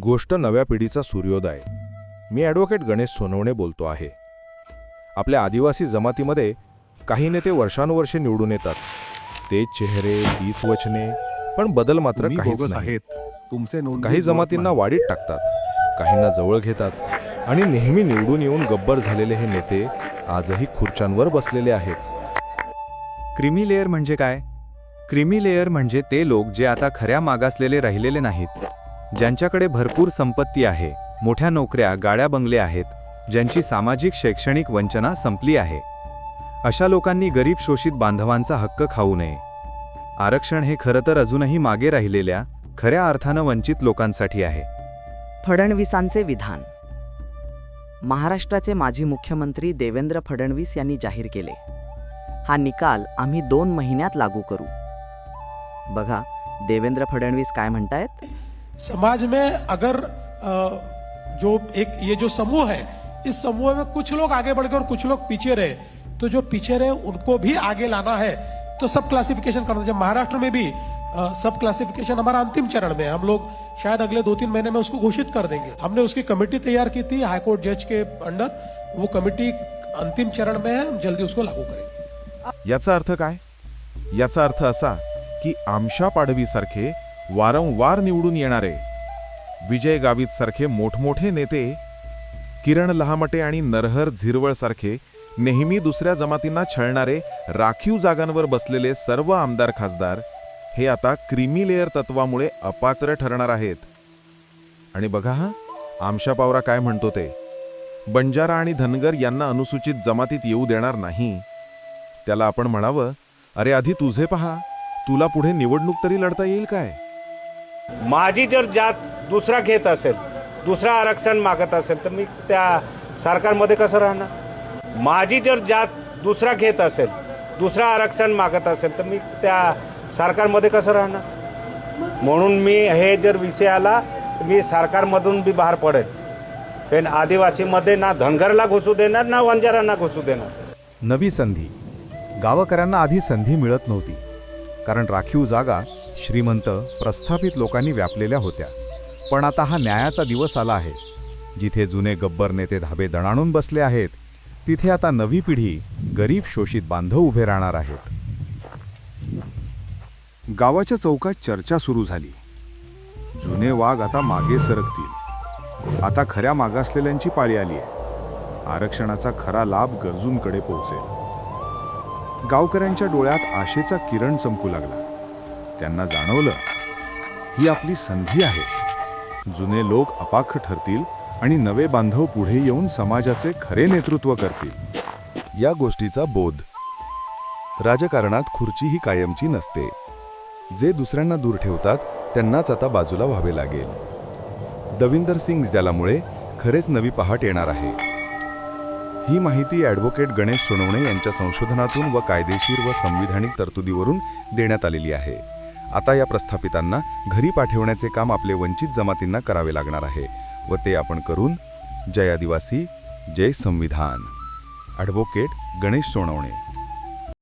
गोष्ट नव्या पिढीचा सूर्योदय. मी ॲडव्होकेट गणेश सोनवणे बोलतो आहे. आपल्या आदिवासी जमातीमध्ये काही नेते वर्षानुवर्षे निवडून येतात. तेच चेहरे तीच वचने पण बदल मात्र काहीच आहेत. तुमचे काही जमातींना. वाढीत टाकतात. काहींना जवळ घेतात. आणि नेहमी निवडून येऊन गब्बर झालेले हे नेते आजही खुर्च्यांवर बसलेले आहेत. क्रिमी लेयर म्हणजे काय? क्रिमी लेयर म्हणजे ते लोक जे आता खऱ्या मागासलेले राहिलेले नाहीत. ज्यांच्याकडे भरपूर संपत्ती आहे मोठ्या नोकऱ्या गाड्या बंगले आहेत ज्यांची सामाजिक शैक्षणिक वंचना संपली आहे. अशा लोकांनी गरीब शोषित बांधवांचा हक्क खाऊ नये. आरक्षण हे खरं तर अजूनही मागे राहिलेल्या खऱ्या अर्थानं वंचित लोकांसाठी आहे. फडणवीसांचे विधान. महाराष्ट्राचे माजी मुख्यमंत्री देवेंद्र फडणवीस यांनी जाहीर केले. हा निकाल आम्ही दोन महिन्यात लागू करू. बघा देवेंद्र फडणवीस काय म्हणतायत? समाज में अगर जो एक, ये जो समूह है, इस समूह में कुछ लोग आगे बढ़ गए और कुछ लोग पीछे रहे तो जो पीछे रहे उनको भी आगे लाना है तो सब क्लासिफिकेशन करना चाहिए महाराष्ट्र में भी सब क्लासिफिकेशन हमारा अंतिम चरण में है, हम लोग शायद अगले दो तीन महीने में उसको घोषित कर देंगे। हमने उसकी कमेटी तैयार की थी हाईकोर्ट जज के अंडर, वो कमेटी अंतिम चरण में है, हम जल्दी उसको लागू करेंगे। याचा अर्थ काय? याचा अर्थ असा की आमशा पाडवीसारखे वारंवार निवडून येणारे. विजय गावित सारखे मोठमोठे नेते किरण लहामटे आणि नरहर झिरवळ सारखे नेहमी दुसऱ्या जमातींना छळणारे राखीव जागांवर बसलेले सर्व आमदार खासदार हे आता क्रिमी लेअर तत्वामुळे अपात्र ठरणार आहेत. आणि बघा हा आमशा पावरा काय म्हणतो ते. बंजारा आणि धनगर यांना अनुसूचित जमातीत येऊ देणार नाही. त्याला आपण म्हणावं अरे आधी तुझे पहा तुला पुढे निवडणूक तरी लढता येईल काय? माझी जर जात दुसरा घेत असेल दुसरा आरक्षण मागत असेल तर मी त्या सरकारमध्ये कसं राहणार? माझी जर जात दुसरा घेत असेल दुसरा आरक्षण मागत असेल तर मी त्या सरकारमध्ये कसं राहणार? म्हणून मी हे जर विषय आला तर मी सरकारमधून बी बाहेर पडेल. पण आदिवासीमध्ये ना धनगरला घुसू देणार ना वंजारांना घुसू देणार. नवी संधी. गावकऱ्यांना आधी संधी मिळत नव्हती. कारण राखीव जागा श्रीमंत प्रस्थापित लोकांनी व्यापलेल्या होत्या. पण आता हा न्यायाचा दिवस आला आहे. जिथे जुने गब्बर नेते धाबे दणाणून बसले आहेत तिथे आता नवी पिढी गरीब शोषित बांधव उभे राहणार आहेत. गावाच्या चौकात चर्चा सुरू झाली. जुने वाघ आता मागे सरकतील. आता खऱ्या मागासलेल्यांची पाळी आली आहे. आरक्षणाचा खरा लाभ गरजूंकडे पोहोचेल. गावकऱ्यांच्या डोळ्यात आशेचा किरण चमकू लागला. त्यांना जाणवलं. ही आपली संधी आहे. जुने लोक अपाख ठरतील आणि नवे बांधव पुढे येऊन समाजाचे खरे नेतृत्व करतील. या गोष्टीचा बोध. राजकारणात खुर्ची ही कायमची नसते. जे दुसऱ्यांना दूर ठेवतात त्यांनाच आता बाजूला व्हावे लागेल. दविंदर सिंग ज्यालामुळे खरेच नवी पहाट येणार आहे. ही माहिती ॲडव्होकेट गणेश सोनवणे यांच्या संशोधनातून व कायदेशीर व संविधानिक तरतुदीवरून देण्यात आलेली आहे. आता या प्रस्थापितांना घरी पाठवण्याचे काम आपले वंचित जमातींना करावे लागणार आहे व ते आपण करून जय आदिवासी जय संविधान. ॲडव्होकेट गणेश सोनवणे.